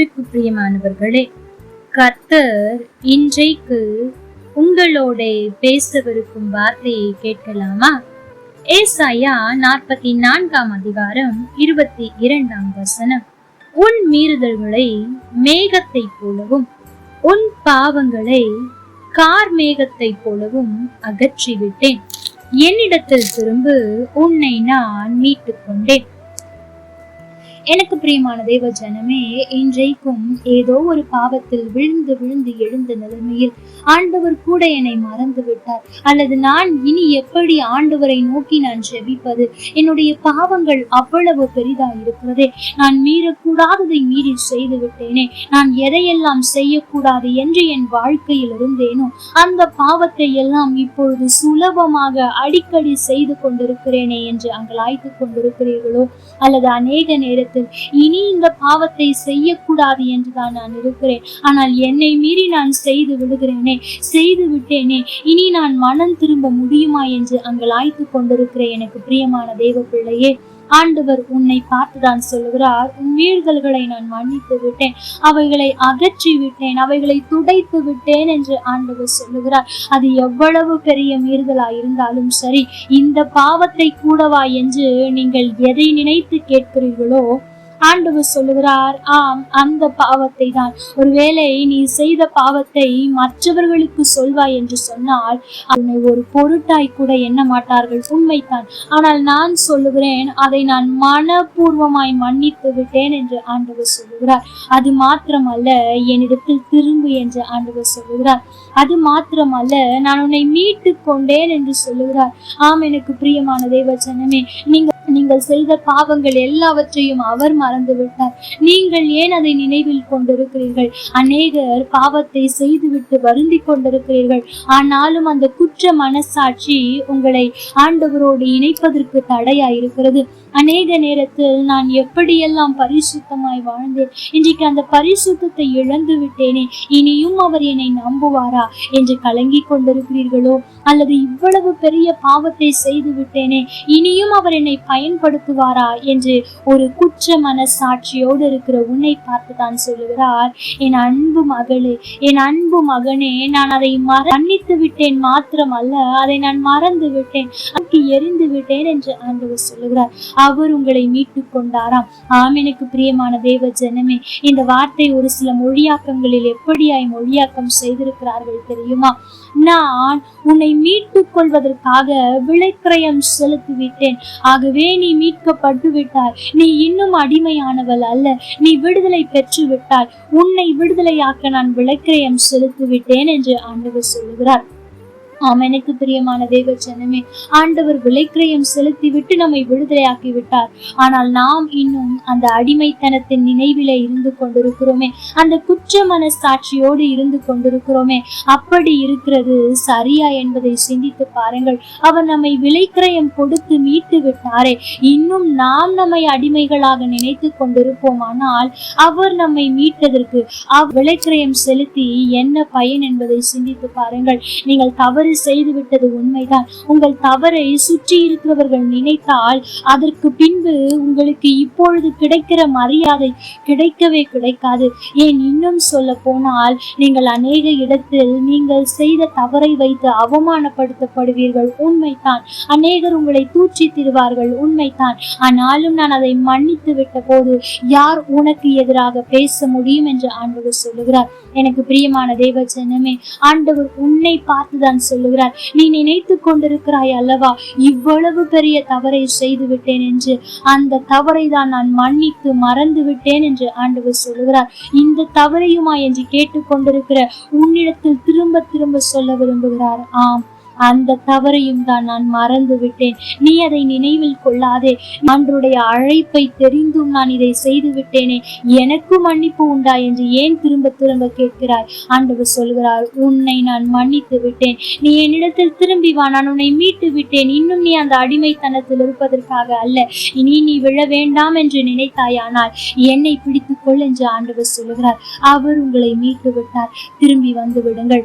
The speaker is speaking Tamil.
கர்த்தருக்கு பிரியமானவர்களே கர்த்தர் இன்றைக்கு உங்களோட பேசவிருக்கும் வார்த்தையை கேட்கலாமா? ஏசாயா நாற்பத்தி நான்காம் அதிகாரம் இருபத்தி இரண்டாம் வசனம். உன் மீறுதல்களை மேகத்தை போலவும் உன் பாவங்களை கார் மேகத்தை போலவும் அகற்றிவிட்டேன். என்னிடத்தில் திரும்ப உன்னை நான் மீட்டுக் கொண்டேன் எனக்கு பிரியமான தெய்வ ஜனமே இன்றைக்கும் ஏதோ ஒரு பாவத்தில் விழுந்து விழுந்து எழுந்த நிலைமையில் ஆண்டவர் கூட என்னை மறந்து விட்டார். அல்லது நான் இனி எப்படி ஆண்டவரை நோக்கி நான் செவிப்பது என்னுடைய பாவங்கள் அவ்வளவு பெரிதா இருக்கிறதே நான் மீறக்கூடாததை மீறி செய்து விட்டேனே. நான் எதையெல்லாம் செய்யக்கூடாது என்று என் வாழ்க்கையில் இருந்தேனோ அந்த பாவத்தை எல்லாம் இப்பொழுது சுலபமாக அடிக்கடி செய்து கொண்டிருக்கிறேனே என்று அங்கலாய்த்து கொண்டிருக்கிறீர்களோ? அல்லது அநேக நேரத்தில் இனி இந்த பாவத்தை செய்யக்கூடாது என்றுதான் நான் இருக்கிறேன். ஆனால் என்னை மீறி நான் செய்து விடுகிறேனே செய்து விட்டேனே இனி நான் மனம் திரும்ப முடியுமா என்று அங்கலாய்த்து கொண்டிருக்கிற எனக்கு பிரியமான தேவ பிள்ளையே ஆண்டவர் உன்னை பார்த்துதான் சொல்லுகிறார். உன் மீறுதல்களை நான் மன்னித்து விட்டேன். அவைகளை அகற்றி விட்டேன். அவைகளை துடைத்து விட்டேன் என்று ஆண்டவர் சொல்லுகிறார். அது எவ்வளவு பெரிய மீறுதலா இருந்தாலும் சரி இந்த பாவத்தை கூடவா என்று நீங்கள் எதை நினைத்து கேட்கிறீர்களோ ஆண்டவர் சொல்லுகிறார் ஆம் அந்த பாவத்தை தான். ஒருவேளை நீ செய்த பாவத்தை மற்றவர்களுக்கு சொல்வாய் என்று சொன்னால் அதனை ஒரு பொருட்டாய் கூட எண்ண மாட்டார்கள். உண்மைத்தான் ஆனால் நான் சொல்லுகிறேன் அதை நான் மனப்பூர்வமாய் மன்னித்து விட்டேன் என்று ஆண்டவர் சொல்லுகிறார். அது மாத்திரமல்ல என்னிடத்தில் திரும்பு என்று ஆண்டவர் சொல்லுகிறார். அது மாத்திரமல்ல நான் உன்னை மீட்டு கொண்டேன் என்று சொல்லுகிறார். ஆம் எனக்கு பிரியமான தேவச்சனமே நீங்க நீங்கள் செய்த பாவங்கள் எல்லாவற்றையும் அவர் மறந்து விட்டார் நீங்கள் ஏன் அதை நினைவில் கொண்டிருக்கிறீர்கள்? அநேகர் பாவத்தை செய்துவிட்டு வருந்தி கொண்டிருக்கிறீர்கள். ஆனாலும் அந்த குற்ற மனசாட்சி உங்களை ஆண்டவரோடு இணைப்பதற்கு தடையாயிருக்கிறது. அநேக நேரத்தில் நான் எப்படியெல்லாம் பரிசுத்தமாய் வாழ்ந்தேன்? இன்றைக்கு அந்த பரிசுத்தத்தை இழந்து விட்டேனே. இனியும் அவர் என்னை நம்புவாரா? என்று கலங்கி கொண்டிருக்கிறீர்களோ? அல்லது இவ்வளவு பெரிய பாவத்தை செய்து விட்டேனே. இனியும் அவர் என்னை பயன்படுத்துவாரா? என்று ஒரு குற்ற மனசாட்சியோடு இருக்கிற உன்னை பார்த்து தான் சொல்லுகிறார். என் அன்பு மகளே என் அன்பு மகனே நான் அதை மன்னித்து விட்டேன் மாத்திரம் அல்ல அதை நான் மறந்து விட்டேன். எரிந்து விட்டேன் என்று ஆண்டவர் சொல்லுகிறார். அவர் உங்களை மீட்டு கொண்டாராம். ஆமினுக்கு பிரியமான தேவ ஜனமே இந்த வார்த்தை ஒரு சில மொழியாக்கங்களில் எப்படியாய் மொழியாக்கம் செய்திருக்கிறார்கள் தெரியுமா? நான் உன்னை மீட்டுக் கொள்வதற்காக விளைக்கிரயம் செலுத்தி விட்டேன் ஆகவே நீ மீட்கப்பட்டு விட்டாய் நீ இன்னும் அடிமையானவள் அல்ல. நீ விடுதலை பெற்று விட்டாய் உன்னை விடுதலையாக்க நான் விளைக்கிரயம் செலுத்தி விட்டேன் என்று ஆண்டவர் சொல்லுகிறார். ஆம் எனக்கு பிரியமான தேவ ஜனமே ஆண்டவர் விலைக்கிரயம் செலுத்தி விட்டு நம்மை விடுதலையாக்கி விட்டார் ஆனால் நாம் இன்னும் அந்த அடிமைத்தனத்தின் நினைவில இருந்து கொண்டிருக்கிறோமே அந்த குற்ற மனசாட்சியோடு இருந்து கொண்டிருக்கிறோமே அப்படி இருக்கிறது சரியா என்பதை சிந்தித்து பாருங்கள். அவர் நம்மை விலைக்கிரயம் கொடுத்து மீட்டு விட்டாரே இன்னும் நாம் நம்மை அடிமைகளாக நினைத்து கொண்டிருப்போமானால் அவர் நம்மை மீட்டதற்கு அவ் விலைக்கிரயம் செலுத்தி என்ன பயன் என்பதை சிந்தித்து பாருங்கள். நீங்கள் தவறு தவறு செய்துவிட்டது உண்மைதான். உங்கள் தவறை சுற்றி இருக்கிறவர்கள் நினைத்தால் அதற்கு பின்பு உங்களுக்கு இப்பொழுது கிடைக்கிற மரியாதை கிடைக்கவே கிடைக்காது. ஏன் இன்னும் சொல்ல போனால் நீங்கள் அநேக இடத்தில் நீங்கள் செய்த தவறை வைத்து அவமானப்படுத்தப்படுவீர்கள். உண்மைதான். அநேகர் உங்களை தூற்றி திருவார்கள். உண்மைதான். ஆனாலும் நான் அதை மன்னித்து விட்ட போது யார் உனக்கு எதிராக பேச முடியும் என்று ஆண்டவர் சொல்லுகிறார். எனக்கு பிரியமான தேவச்சனமே ஆண்டவர் உன்னை பார்த்துதான் சொல்லுகிறார். நீ நினைத்து கொண்டிருக்கிறாய் அல்லவா? இவ்வளவு பெரிய தவறை செய்து விட்டேன் என்று. அந்த தவறை தான் நான் மன்னித்து மறந்து விட்டேன் என்று ஆண்டவர் சொல்லுகிறார். இந்த தவறையுமா என்று கேட்டுக்கொண்டிருக்கிற உன்னிடத்தில் திரும்ப திரும்ப சொல்ல விரும்புகிறார். ஆம். அந்த தவறையும் தான் நான் மறந்து விட்டேன். நீ அதை நினைவில் கொள்ளாதே. அன்றுடைய அழைப்பை தெரிந்தும் நான் இதை செய்து விட்டேனே. எனக்கு மன்னிப்பு உண்டா என்று ஏன் திரும்ப திரும்ப கேட்கிறாய்? ஆண்டவர் சொல்கிறார் உன்னை நான் மன்னித்து விட்டேன். நீ என்னிடத்தில் திரும்பி வா. நான் உன்னை மீட்டு விட்டேன். இன்னும் நீ அந்த அடிமைத்தனத்தில் இருப்பதற்காக அல்ல. இனி நீ விழ வேண்டாம் என்று நினைத்தாயானால் என்னை பிடித்துக் கொள் என்று ஆண்டவர் சொல்கிறார். அவர் உங்களை மீட்டு விட்டார். திரும்பி வந்து விடுங்கள்.